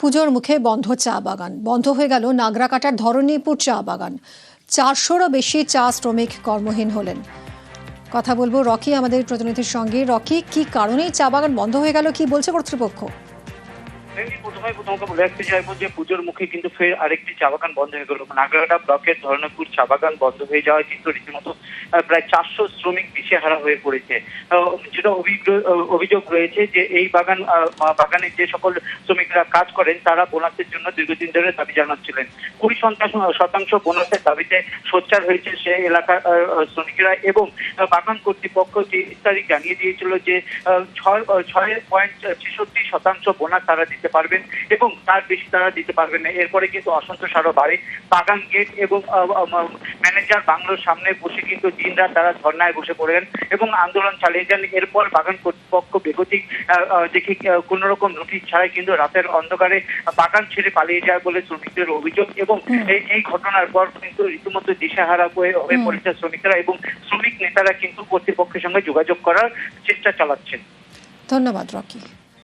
পুজোর মুখে বন্ধ চা বাগান। বন্ধ হয়ে গেল নাগরাকাটার ধরণীপুর চা বাগান। চারশোরও বেশি চা শ্রমিক কর্মহীন হলেন। কথা বলব রকি, আমাদের প্রতিনিধির সঙ্গে। রকি, কি কারণে চা বাগান বন্ধ হয়ে গেল, কি বলছে কর্তৃপক্ষ? যে চা বাগান বন্ধ হয়ে রীতিমতো প্রায় চারশো শ্রমিক হয়ে পড়েছে। অভিযোগ রয়েছে যে এই বাগান যে সকল শ্রমিকরা কাজ করেন, তারা বোনাসের জন্য দীর্ঘদিন ধরে দাবি জানাচ্ছিলেন। কুড়ি শতাংশ বোনাসের দাবিতে সোচ্চার হয়েছে সে এলাকার শ্রমিকরা এবং বাগান কর্তৃপক্ষ যে তারিখ জানিয়ে দিয়েছিল যে ছয় ছয় পয়েন্ট ছেষট্টি শতাংশ বোনাস তারা দিতে পারবেন এবং তার বেশি তারা দিতে পারবেন না। এরপরে কিন্তু অসন্তোষ আরও বাড়ে। বাগান গেট এবং ম্যানেজার বাংলোর সামনে বসে কিন্তু দিনরাত তারা ধর্নায় বসে পড়েন এবং আন্দোলন চালিয়ে যান। এরপর বাগান কর্তৃপক্ষ বেগতিক দেখি কোন রকম নোটিশ ছাড়াই কিন্তু রাতের অন্ধকারে বাগান ছেড়ে পালিয়ে যায় বলে শ্রমিকদের অভিযোগ এবং এই এই ঘটনার পর কিন্তু রীতিমতো দিশাহারা হয়ে হয়ে পড়েছে শ্রমিকরা এবং শ্রমিক নেতারা কিন্তু কর্তৃপক্ষের সঙ্গে যোগাযোগ করার চেষ্টা চালাচ্ছেন। ধন্যবাদ রকি।